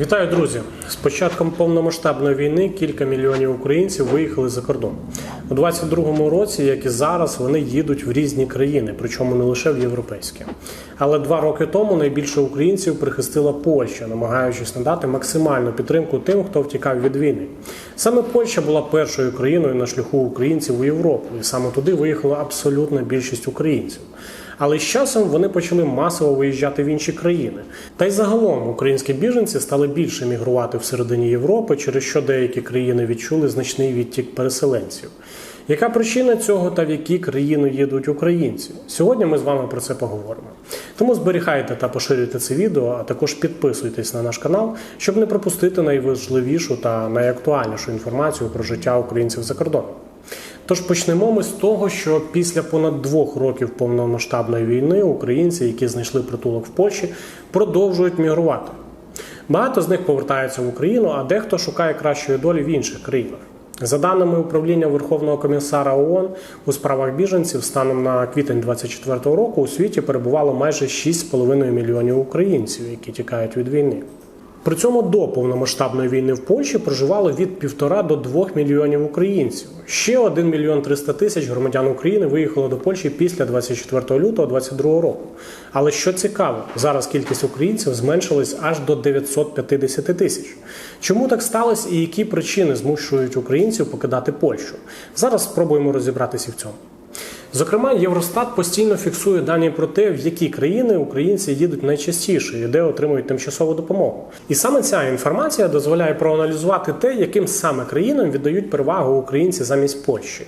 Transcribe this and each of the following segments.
Вітаю, друзі! З початком повномасштабної війни кілька мільйонів українців виїхали за кордон. У 22-му році, як і зараз, вони їдуть в різні країни, причому не лише в європейські. Але два роки тому найбільше українців прихистила Польща, намагаючись надати максимальну підтримку тим, хто втікав від війни. Саме Польща була першою країною на шляху українців у Європу, і саме туди виїхала абсолютна більшість українців. Але з часом вони почали масово виїжджати в інші країни. Та й загалом українські біженці стали більше мігрувати всередині Європи, через що деякі країни відчули значний відтік переселенців. Яка причина цього та в які країни їдуть українці? Сьогодні ми з вами про це поговоримо. Тому зберігайте та поширюйте це відео, а також підписуйтесь на наш канал, щоб не пропустити найважливішу та найактуальнішу інформацію про життя українців за кордоном. Тож почнемо ми з того, що після понад двох років повномасштабної війни українці, які знайшли притулок в Польщі, продовжують мігрувати. Багато з них повертаються в Україну, а дехто шукає кращої долі в інших країнах. За даними управління Верховного комісара ООН у справах біженців, станом на квітень 2024 року у світі перебувало майже 6,5 мільйонів українців, які тікають від війни. При цьому до повномасштабної війни в Польщі проживало від півтора до двох мільйонів українців. Ще 1 мільйон 300 тисяч громадян України виїхало до Польщі після 24 лютого 2022 року. Але що цікаво, зараз кількість українців зменшилась аж до 950 тисяч. Чому так сталося і які причини змушують українців покидати Польщу? Зараз спробуємо розібратися в цьому. Зокрема, Євростат постійно фіксує дані про те, в які країни українці їдуть найчастіше і де отримують тимчасову допомогу. І саме ця інформація дозволяє проаналізувати те, яким саме країнам віддають перевагу українці замість Польщі.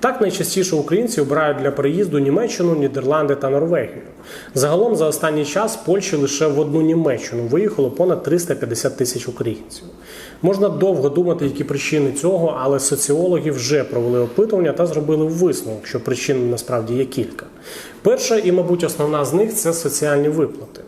Так найчастіше українці обирають для переїзду Німеччину, Нідерланди та Норвегію. Загалом за останній час Польщі лише в одну Німеччину виїхало понад 350 тисяч українців. Можна довго думати, які причини цього, але соціологи вже провели опитування та зробили висновок, що причин насправді є кілька. Перша і, мабуть, основна з них це соціальні виплати.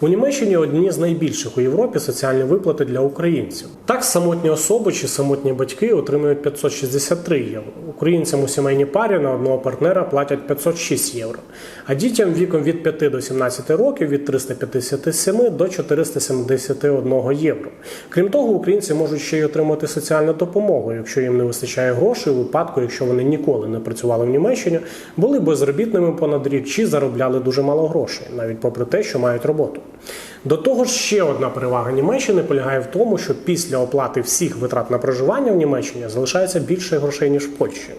У Німеччині одні з найбільших у Європі соціальні виплати для українців. Так, самотні особи чи самотні батьки отримують 563 євро. Українцям у сімейній парі на одного партнера платять 506 євро, а дітям віком від 5 до 17 років від 357 до 471 євро. Крім того, українці можуть ще й отримати соціальну допомогу, якщо їм не вистачає грошей у випадку, якщо вони ніколи не працювали в Німеччині, були безробітними понад рік чи заробляли дуже мало грошей, навіть попри те, що мають роботу. До того ж, ще одна перевага Німеччини полягає в тому, що після оплати всіх витрат на проживання в Німеччині залишається більше грошей ніж в Польщі.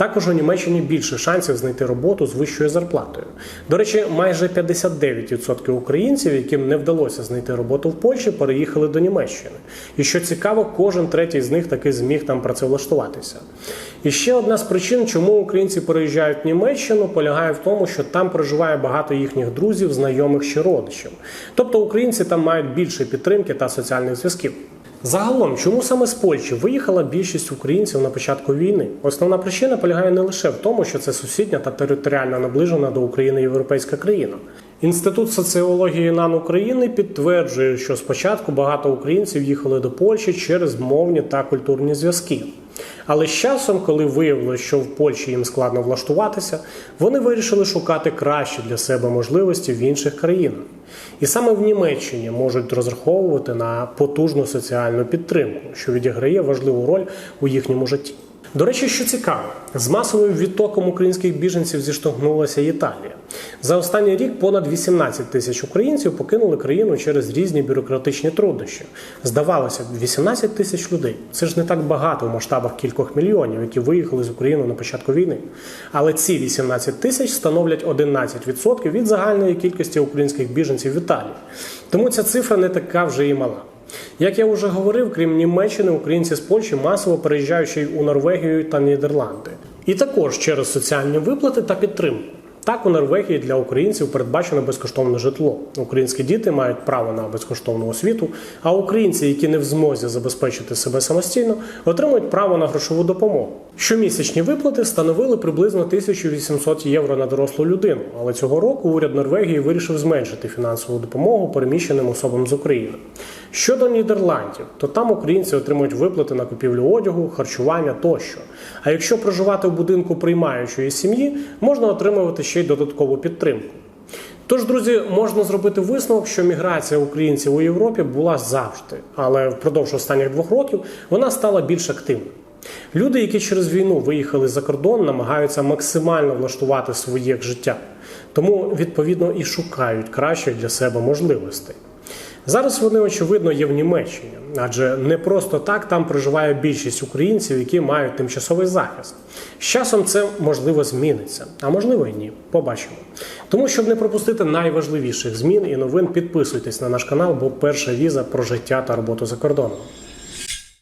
Також у Німеччині більше шансів знайти роботу з вищою зарплатою. До речі, майже 59% українців, яким не вдалося знайти роботу в Польщі, переїхали до Німеччини. І що цікаво, кожен третій з них таки зміг там працевлаштуватися. І ще одна з причин, чому українці переїжджають в Німеччину, полягає в тому, що там проживає багато їхніх друзів, знайомих чи родичів. Тобто українці там мають більше підтримки та соціальних зв'язків. Загалом, чому саме з Польщі виїхала більшість українців на початку війни? Основна причина полягає не лише в тому, що це сусідня та територіально наближена до України європейська країна. Інститут соціології НАН України підтверджує, що спочатку багато українців їхали до Польщі через мовні та культурні зв'язки. Але з часом, коли виявилося, що в Польщі їм складно влаштуватися, вони вирішили шукати кращі для себе можливості в інших країнах. І саме в Німеччині можуть розраховувати на потужну соціальну підтримку, що відіграє важливу роль у їхньому житті. До речі, що цікаво, з масовим відтоком українських біженців зіштовхнулася Італія. За останній рік понад 18 тисяч українців покинули країну через різні бюрократичні труднощі. Здавалося б, 18 тисяч людей. Це ж не так багато в масштабах кількох мільйонів, які виїхали з України на початку війни. Але ці 18 тисяч становлять 11% від загальної кількості українських біженців в Італії. Тому ця цифра не така вже і мала. Як я вже говорив, крім Німеччини, українці з Польщі масово переїжджають ще й у Норвегію та Нідерланди. І також через соціальні виплати та підтримку. Так, у Норвегії для українців передбачено безкоштовне житло. Українські діти мають право на безкоштовну освіту, а українці, які не в змозі забезпечити себе самостійно, отримують право на грошову допомогу. Щомісячні виплати становили приблизно 1800 євро на дорослу людину. Але цього року уряд Норвегії вирішив зменшити фінансову допомогу переміщеним особам з України. Щодо Нідерландів, то там українці отримують виплати на купівлю одягу, харчування тощо. А якщо проживати в будинку приймаючої сім'ї, можна отримувати ще й додаткову підтримку. Тож, друзі, можна зробити висновок, що міграція українців у Європі була завжди, але впродовж останніх двох років вона стала більш активною. Люди, які через війну виїхали за кордон, намагаються максимально влаштувати своє життя, тому відповідно і шукають кращих для себе можливостей. Зараз вони очевидно є в Німеччині, адже не просто так там проживає більшість українців, які мають тимчасовий захист. З часом це можливо зміниться, а можливо і ні. Побачимо. Тому, щоб не пропустити найважливіших змін і новин, підписуйтесь на наш канал, бо перша віза про життя та роботу за кордоном.